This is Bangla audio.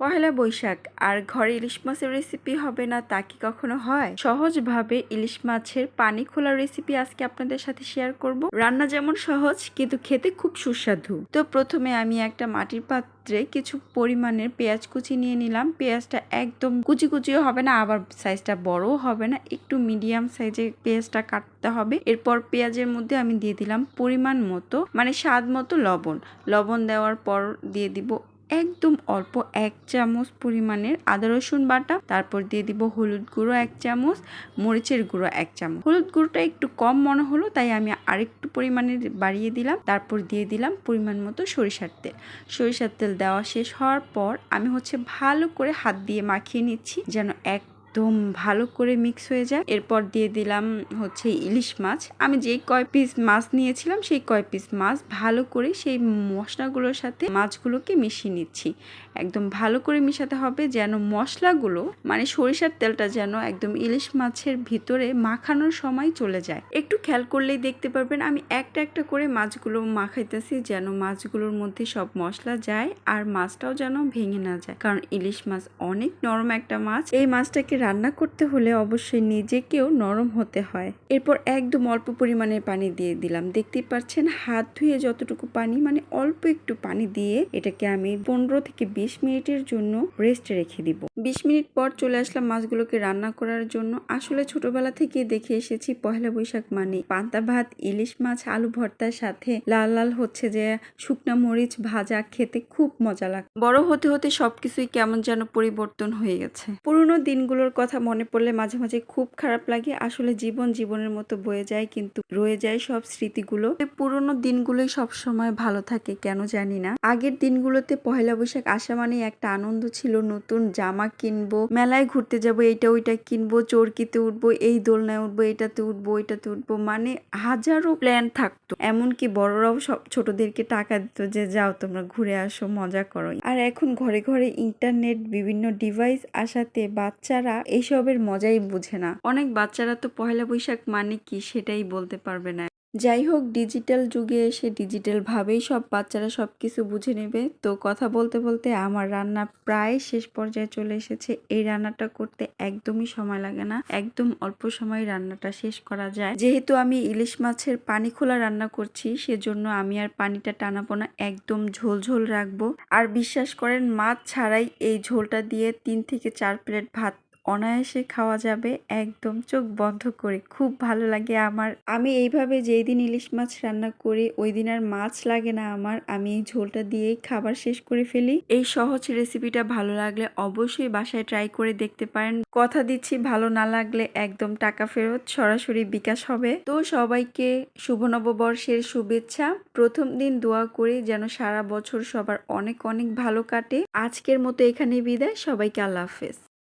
পহেলা বৈশাখ, আর ঘরে ইলিশ মাছের রেসিপি হবে না তা কি কখনো হয়? সহজভাবে ইলিশ মাছের পানি খোলার রেসিপি আজকে আপনাদের সাথে শেয়ার করব। রান্না যেমন সহজ, কিন্তু খেতে খুব সুস্বাদু। তো প্রথমে আমি একটা মাটির পাত্রে কিছু পরিমাণের পেঁয়াজ কুচি নিয়ে নিলাম। পেঁয়াজটা একদম কুচি কুচিও হবে না, আবার সাইজটা বড়ও হবে না, একটু মিডিয়াম সাইজে পেঁয়াজটা কাটতে হবে। এরপর পেঁয়াজের মধ্যে আমি দিয়ে দিলাম পরিমাণ মতো মানে স্বাদ মতো লবণ। লবণ দেওয়ার পর দিয়ে দিব একদম অল্প এক চামচ পরিমাণের আদা রসুন বাটা, তারপর দিয়ে দিব হলুদ গুঁড়ো এক চামচ, মরিচের গুঁড়ো এক চামচ। হলুদ গুঁড়োটা একটু কম মনে হলো, তাই আমি আরেকটু পরিমাণের বাড়িয়ে দিলাম। তারপর দিয়ে দিলাম পরিমাণ মতো সরিষার তেল। সরিষার তেল দেওয়া শেষ হওয়ার পর আমি হচ্ছে ভালো করে হাত দিয়ে মাখিয়ে নিচ্ছি, যেন এক একদম ভালো করে মিক্স হয়ে যায়। এরপর দিয়ে দিলাম হচ্ছে ইলিশ মাছ। আমি যেই কয় পিস মাছ নিয়েছিলাম, সেই কয় পিস মাছ ভালো করে সেই মশলাগুলোর সাথে মাছগুলোকে মিশিয়ে নিচ্ছি। একদম ভালো করে মিশাতে হবে যেন মশলাগুলো মানে সরিষার তেলটা যেন একদম ইলিশ মাছের ভিতরে মাখানোর সময় চলে যায়। একটু খেয়াল করলেই দেখতে পারবেন, আমি একটা একটা করে মাছগুলো মাখাইতেছি যেন মাছগুলোর মধ্যে সব মশলা যায় আর মাছটাও যেন ভেঙে না যায়। কারণ ইলিশ মাছ অনেক নরম একটা মাছ। এই মাছটাকে রান্না করতে হলে অবশ্যই নিজেকেও নরম হতে হয়। এরপর একদম অল্প পরিমাণের পানি দিয়ে দিলাম। দেখতেই পাচ্ছেন, হাত ধুয়ে যতটুকু পানি মানে অল্প একটু পানি দিয়ে এটাকে আমি পনেরো থেকে বিশ মিনিটের জন্য রেস্টে রেখে দিব। বিশ মিনিট পর চলে আসলাম মাছগুলোকে রান্না করার জন্য। আসলে ছোটবেলা থেকে দেখে এসেছি পহেলা বৈশাখ মানে পান্তা ভাত, ইলিশ মাছ, আলু ভর্তার সাথে লাল লাল হচ্ছে যে শুকনা মরিচ ভাজা খেতে খুব মজা লাগে বড় হতে হতে সবকিছুই কেমন যেন পরিবর্তন হয়ে গেছে। পুরনো দিনগুলোর কথা মনে পড়লে মাঝে মাঝে খুব খারাপ লাগে। আসলে জীবন জীবনের মতো বয়ে যায় কিন্তু রয়ে যায় সব স্মৃতিগুলো। পুরনো দিনগুলোই সব সময় ভালো থাকে কেন জানি না। আগের দিনগুলোতে পহেলা বৈশাখ আসা মানে একটা আনন্দ ছিল নতুন জামা কিনবো, মেলায় ঘুরতে যাব, এইটা ওইটা কিনবো, চরকিতে উঠবো, এই দোলনায় উঠবো, এটাতে উঠবো, ওইটাতে উঠবো মানে হাজারো প্ল্যান থাকতো। এমনকি বড়রাও সব ছোটদেরকে টাকা দিত যে, যাও তোমরা ঘুরে আসো, মজা করো। আর এখন ঘরে ঘরে ইন্টারনেট বিভিন্ন ডিভাইস আসাতে বাচ্চারা এইসবের মজাই বুঝে না। অনেক বাচ্চারা তো পয়লা বৈশাখ মানে কি সেটাই বলতে পারবে না। যাই হোক, ডিজিটাল যুগে এসে ডিজিটাল ভাবেই সব বাচ্চারা সব কিছু বুঝে নেবে। তো কথা বলতে বলতে আমার রান্না প্রায় শেষ পর্যায়ে চলে এসেছে। এই রান্নাটা করতে একদমই সময় লাগে না। একদম অল্প সময় রান্নাটা শেষ করা যায়। যেহেতু আমি ইলিশ মাছের পানি খোলা রান্না করছি, সেজন্য আমি আর পানিটা টানাবো না। একদম ঝোল ঝোল রাখব। আর বিশ্বাস করেন, মাছ ছাড়াই এই ঝোলটা দিয়ে তিন থেকে চার প্লেট ভাত অনায়াসে খাওয়া যাবে। একদম চোখ বন্ধ করে। খুব ভালো লাগে আমার। আমি এইভাবে যেই দিন ইলিশ মাছ রান্না করি ওই দিন আর মাছ লাগে না আমার। আমি এই ঝোলটা দিয়েই খাবার শেষ করে ফেলি। এই সহজ রেসিপিটা ভালো লাগলে অবশ্যই বাসায় ট্রাই করে দেখতে পারেন। কথা দিচ্ছি, ভালো না লাগলে একদম টাকা ফেরত, সরাসরি বিকাশ হবে। তো সবাইকে শুভ নববর্ষের শুভেচ্ছা। প্রথম দিন দোয়া করি যেন সারা বছর সবার অনেক অনেক ভালো কাটে। আজকের মতো এখানে বিদায়। সবাইকে আল্লাহ হাফেজ।